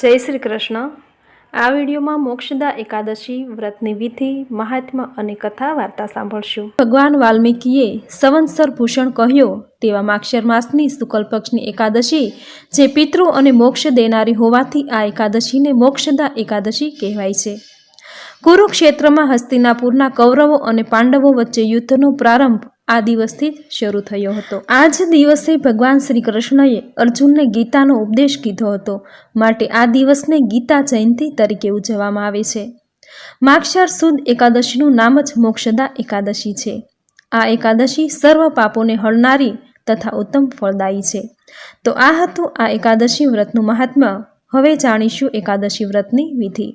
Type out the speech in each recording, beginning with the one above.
જય શ્રી કૃષ્ણ. આ વિડીયોમાં મોક્ષદા એકાદશી, વ્રતની વિધિ મહાત્મા અને કથા વાર્તા સાંભળશું. ભગવાન વાલ્મીકીએ સંવત્સર ભૂષણ કહ્યો, તેવા માક્ષર માસની શુકલ પક્ષની એકાદશી, જે પિતૃ અને મોક્ષ દેનારી હોવાથી આ એકાદશીને મોક્ષદા એકાદશી કહેવાય છે. કુરુક્ષેત્રમાં હસ્તિનાપુરના કૌરવો અને પાંડવો વચ્ચે યુદ્ધનો પ્રારંભ આ દિવસથી જ શરૂ થયો હતો. આ જ દિવસે ભગવાન શ્રી કૃષ્ણએ અર્જુનને ગીતાનો ઉપદેશ કીધો હતો. માટે આ દિવસને ગીતા જયંતિ તરીકે ઉજવવામાં આવે છે. માક્ષર સુદ એકાદશીનું નામ જ મોક્ષદા એકાદશી છે. આ એકાદશી સર્વ પાપોને હળનારી તથા ઉત્તમ ફળદાયી છે. તો આ હતું આ એકાદશી વ્રતનું મહાત્મ્ય. હવે જાણીશું એકાદશી વ્રતની વિધિ.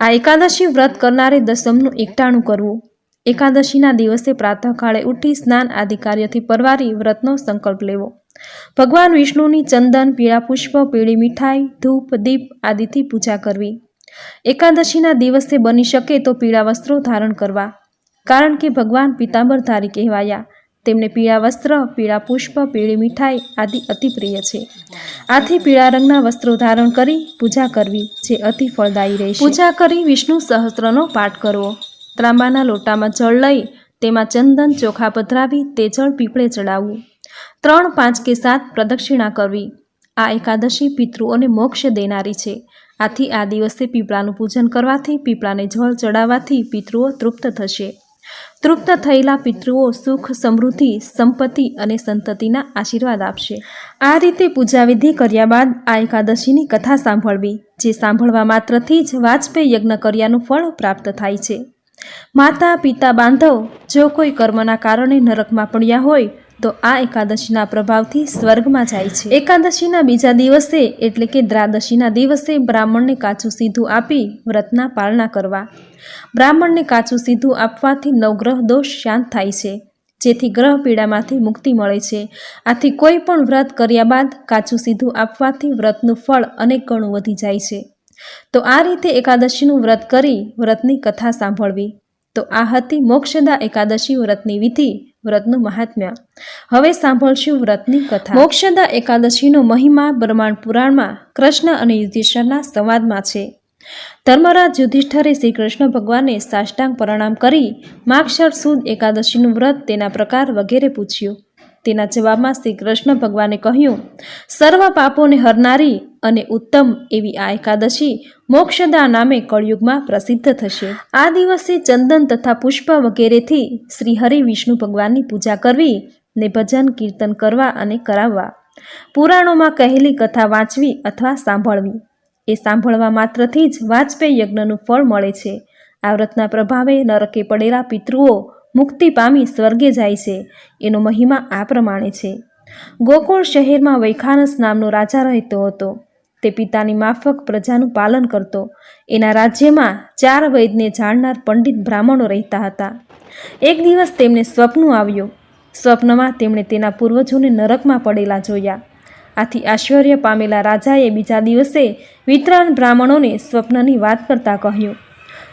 આ એકાદશી વ્રત કરનારે દસમનું એકટાણું કરવું. એકાદશીના દિવસે પ્રાતઃકાળે ઉઠી સ્નાન આદિ કાર્યથી પરવારી વ્રતનો સંકલ્પ લેવો. ભગવાન વિષ્ણુની ચંદન પીળા પુષ્પ પીળી મીઠાઈ, ધૂપ, દીપ આદિથી પૂજા કરવી. એકાદશીના દિવસે બની શકે તો પીળા વસ્ત્રો ધારણ કરવા. કારણ કે ભગવાન પિતાંબરધારી કહેવાયા તેમને પીળા વસ્ત્ર, પીળા પુષ્પ, પીળી મીઠાઈ આદિ અતિ પ્રિય છે. આથી પીળા રંગના વસ્ત્રો ધારણ કરી પૂજા કરવી જે અતિ ફળદાયી રહેશે. પૂજા કરી વિષ્ણુ સહસ્ત્રનો પાઠ કરવો. ત્રાંબાના લોટામાં જળ લઈ તેમાં ચંદન ચોખા પધરાવી તે જળ પીપળે ચડાવવું. ત્રણ, પાંચ કે સાત પ્રદક્ષિણા કરવી. આ એકાદશી પિતૃઓને મોક્ષ દેનારી છે. આથી આ દિવસે પીપળાનું પૂજન કરવાથી, પીપળાને જળ ચડાવવાથી પિતૃઓ તૃપ્ત થશે. તૃપ્ત થયેલા પિતૃઓ સુખ, સમૃદ્ધિ, સંપત્તિ અને સંતતિના આશીર્વાદ આપશે. આ રીતે પૂજાવિધિ કર્યા બાદ આ એકાદશીની કથા સાંભળવી, જે સાંભળવા માત્રથી જ વાજપેયી યજ્ઞ કર્યાનું ફળ પ્રાપ્ત થાય છે. માતા, પિતા, બાંધવ, જો કોઈ કર્મના કારણે નરકમાં પડ્યા હોય તો આ એકાદશીના પ્રભાવથી સ્વર્ગમાં જાય છે. એકાદશીના બીજા દિવસે એટલે કે દ્રાદશીના દિવસે બ્રાહ્મણને કાચું સીધું આપી વ્રતના પાલના કરવા. બ્રાહ્મણને કાચું સીધું આપવાથી નવગ્રહ દોષ શાંત થાય છે, જેથી ગ્રહ પીડામાંથી મુક્તિ મળે છે. આથી કોઈ પણ વ્રત કર્યા બાદ કાચું સીધું આપવાથી વ્રતનું ફળ અનેક ગણું વધી જાય છે. તો આ રીતે એકાદશીનું વ્રત કરી વ્રતની કથા સાંભળવી. તો આ હતી મોક્ષદા એકાદશી વ્રતની વિધિ, વ્રતનું મહાત્મ્ય. હવે સાંભળશું વ્રતની કથા. મોક્ષદા એકાદશીનો મહિમા બ્રહ્માંડ પુરાણમાં કૃષ્ણ અને યુધિષ્ઠરના સંવાદમાં છે. ધર્મરાજ યુધિષ્ઠરે શ્રી કૃષ્ણ ભગવાનને સાષ્ટાંગ પ્રણામ કરી માક્ષર સુદ એકાદશીનું વ્રત તેના પ્રકાર વગેરે પૂછ્યું. તેના જવાબમાં શ્રી કૃષ્ણ ભગવાને કહ્યું, સર્વ પાપોને હરનારી અને ઉત્તમ એવી આ એકાદશી મોક્ષદા નામે કળયુગમાં પ્રસિદ્ધ થશે. આ દિવસે ચંદન તથા પુષ્પ વગેરેથી શ્રી હરિ વિષ્ણુ ભગવાનની પૂજા કરવી ને ભજન કીર્તન કરવા અને કરાવવા. પુરાણોમાં કહેલી કથા વાંચવી અથવા સાંભળવી. એ સાંભળવા માત્રથી જ વાજપેયી યજ્ઞનું ફળ મળે છે. આ વ્રતના પ્રભાવે નરકે પડેલા પિતૃઓ મુક્તિ પામી સ્વર્ગે જાય છે. એનો મહિમા આ પ્રમાણે છે. ગોકુળ શહેરમાં વૈખાનસ નામનો રાજા રહેતો હતો. તે પિતાની માફક પ્રજાનું પાલન કરતો. એના રાજ્યમાં ચાર વૈદને જાણનાર પંડિત બ્રાહ્મણો રહેતા હતા. એક દિવસ તેમને સ્વપ્ન આવ્યું. સ્વપ્નમાં તેમણે તેના પૂર્વજોને નરકમાં પડેલા જોયા. આથી આશ્ચર્ય પામેલા રાજાએ બીજા દિવસે વિતરણ બ્રાહ્મણોને સ્વપ્નની વાત કરતા કહ્યું.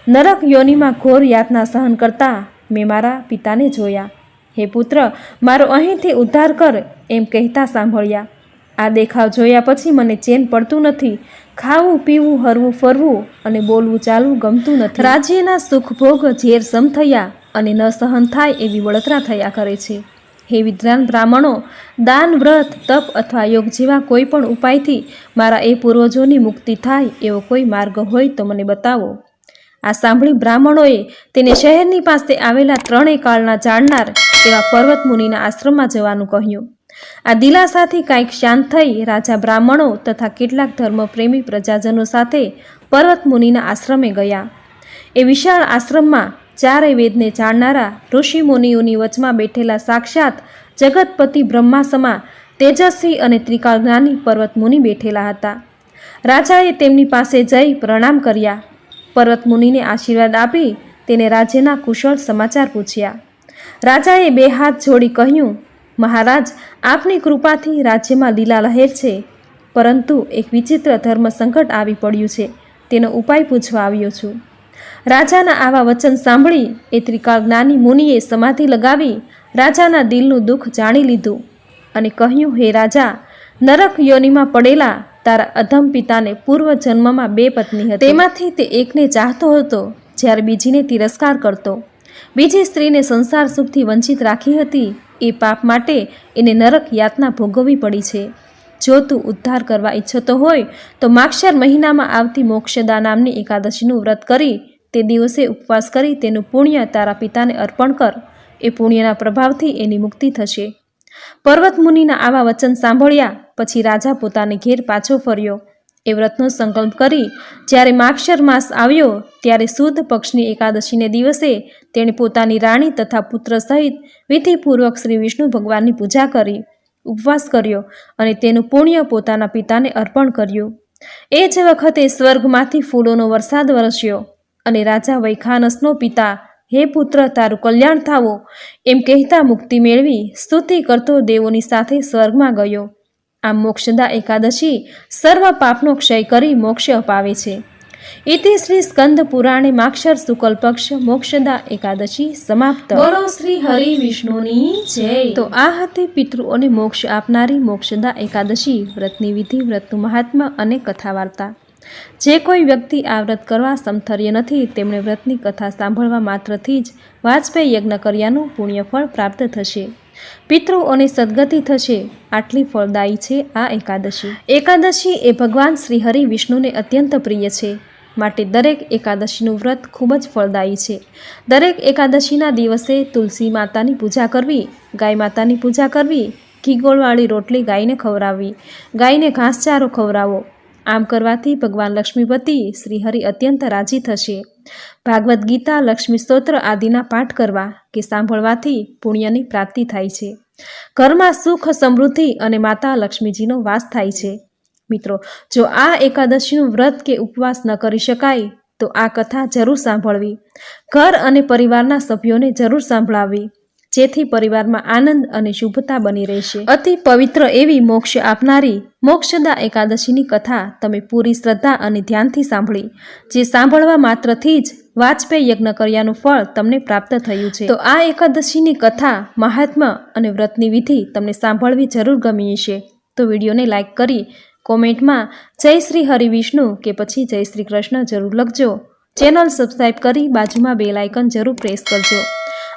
નરક યોનિમાં ઘોર યાતના સહન કરતા મેં મારા પિતાને જોયા. હે પુત્ર, મારો અહીંથી ઉદ્ધાર કર, એમ કહેતા સાંભળ્યા. આ દેખાવ જોયા પછી મને ચેન પડતું નથી. ખાવું, પીવું, હરવું, ફરવું અને બોલવું ચાલવું ગમતું નથી. રાજ્યના સુખભોગ ઝેર સમ થયા અને ન સહન થાય એવી બળતરા થયા કરે છે. હે વિદ્વાન બ્રાહ્મણો, દાન, વ્રત, તપ અથવા યોગ જેવા કોઈ પણ ઉપાયથી મારા એ પૂર્વજોની મુક્તિ થાય એવો કોઈ માર્ગ હોય તો મને બતાવો. આ સાંભળી બ્રાહ્મણોએ તેને શહેરની પાસે આવેલા ત્રણેય કાળના જાણનાર એવા પર્વત મુનિના આશ્રમમાં જવાનું કહ્યું. આ દિલાસાથી કાંઈક શાંત થઈ રાજા બ્રાહ્મણો તથા કેટલાક ધર્મપ્રેમી પ્રજાજનો સાથે પર્વત મુનિના આશ્રમે ગયા. એ વિશાળ આશ્રમમાં ચારેય વેદને જાણનારા ઋષિ મુનિઓની વચમાં બેઠેલા સાક્ષાત જગતપતિ બ્રહ્માસમા તેજસ્વી અને ત્રિકાળ જ્ઞાની પર્વત મુનિ બેઠેલા હતા. રાજાએ તેમની પાસે જઈ પ્રણામ કર્યા. પર્વત મુનિને આશીર્વાદ આપી તેને રાજ્યના કુશળ સમાચાર પૂછ્યા. રાજાએ બે હાથ જોડી કહ્યું, મહારાજ, આપની કૃપાથી રાજ્યમાં લીલા લહેર છે, પરંતુ એક વિચિત્ર ધર્મ સંકટ આવી પડ્યું છે, તેનો ઉપાય પૂછવા આવ્યો છું. રાજાના આવા વચન સાંભળી એ ત્રિકાળ જ્ઞાની મુનિએ સમાધિ લગાવી રાજાના દિલનું દુઃખ જાણી લીધું અને કહ્યું, હે રાજા, નરક યોનિમાં પડેલા તારા અધમ પિતાને પૂર્વ જન્મમાં બે પત્ની હતી. તેમાંથી તે એકને ચાહતો હતો, જ્યારે બીજીને તિરસ્કાર કરતો. બીજી સ્ત્રીને સંસાર સુખથી વંચિત રાખી હતી. એ પાપ માટે એને નરક યાતના ભોગવવી પડી છે. જો તું ઉદ્ધાર કરવા ઈચ્છતો હોય, તો માક્ષર મહિનામાં આવતી મોક્ષદા નામની એકાદશીનું વ્રત કરી, તે દિવસે ઉપવાસ કરી તેનું પુણ્ય તારા પિતાને અર્પણ કર. એ પુણ્યના પ્રભાવથી એની મુક્તિ થશે. પર્વત મુનિના આવા વચન સાંભળ્યા પછી રાજા પોતાને ઘેર પાછો ફર્યો. એ વ્રતનો સંકલ્પ કરી જ્યારે માક્ષર માસ આવ્યો ત્યારે સુદ પક્ષની એકાદશીને દિવસે તેણે પોતાની રાણી તથા પુત્ર સહિત વિધિપૂર્વક શ્રી વિષ્ણુ ભગવાનની પૂજા કરી, ઉપવાસ કર્યો અને તેનું પુણ્ય પોતાના પિતાને અર્પણ કર્યું. એ જ વખતે સ્વર્ગમાંથી ફૂલોનો વરસાદ વરસ્યો અને રાજા વૈખાનસનો પિતા હે પુત્ર તારું કલ્યાણ થાવો. એમ કહેતા મુક્તિ મેળવી સ્તુતિ કરતો દેવોની સાથે સ્વર્ગમાં ગયો. આમ મોક્ષદા એકાદશી સર્વ પાપનો ક્ષય કરી મોક્ષ અપાવે છે. ઇતિ શ્રી સ્કંદ પુરાણે માક્ષર શુકલ પક્ષ મોક્ષદા એકાદશી સમાપ્ત. બોલો શ્રી હરિ વિષ્ણુની જય. તો આ હતી પિતૃઓને મોક્ષ આપનારી મોક્ષદા એકાદશી વ્રતની વિધિ વ્રતનું મહાત્મા અને કથા વાર્તા જે કોઈ વ્યક્તિ આ વ્રત કરવા સમથર્ય નથી, તેમણે વ્રતની કથા સાંભળવા માત્રથી જ વાજપેયી યજ્ઞ કર્યાનું પુણ્યફળ પ્રાપ્ત થશે. પિતૃઓને સદગતિ થશે. આટલી ફળદાયી છે આ એકાદશી. એકાદશી એ ભગવાન શ્રી હરિ વિષ્ણુને અત્યંત પ્રિય છે. માટે દરેક એકાદશીનું વ્રત ખૂબ જ ફળદાયી છે. દરેક એકાદશીના દિવસે તુલસી માતાની પૂજા કરવી, ગાય માતાની પૂજા કરવી, ઘી ગોળવાળી રોટલી ગાયને ખવડાવવી, ગાયને ઘાસચારો ખવડાવો આમ કરવાથી ભગવાન લક્ષ્મીપતિ શ્રીહરિ અત્યંત રાજી થશે. ભાગવદ્ ગીતા, લક્ષ્મી સ્તોત્ર આદિના પાઠ કરવા કે સાંભળવાથી પુણ્યની પ્રાપ્તિ થાય છે. ઘરમાં સુખ સમૃદ્ધિ અને માતા લક્ષ્મીજીનો વાસ થાય છે. મિત્રો, જો આ એકાદશીનું વ્રત કે ઉપવાસ ન કરી શકાય, તો આ કથા જરૂર સાંભળવી. ઘર અને પરિવારના સભ્યોને જરૂર સાંભળાવવી. જેથી પરિવારમાં આનંદ અને શુભતા બની રહેશે. અતિ પવિત્ર એવી મોક્ષ આપનારી મોક્ષદા એકાદશીની કથા તમે પૂરી શ્રદ્ધા અને ધ્યાનથી સાંભળી. જે સાંભળવા માત્રથી જ વાજપેયી યજ્ઞ કર્યાનું ફળ તમને પ્રાપ્ત થયું છે. તો આ એકાદશીની કથા મહાત્મા અને વ્રતની વિધિ તમને સાંભળવી જરૂર ગમી હશે. તો વિડીયોને લાઇક કરી કોમેન્ટમાં જય શ્રી હરિ વિષ્ણુ કે પછી જય શ્રી કૃષ્ણ જરૂર લખજો. ચેનલ સબસ્ક્રાઈબ કરી બાજુમાં બેલ આઇકન જરૂર પ્રેસ કરજો.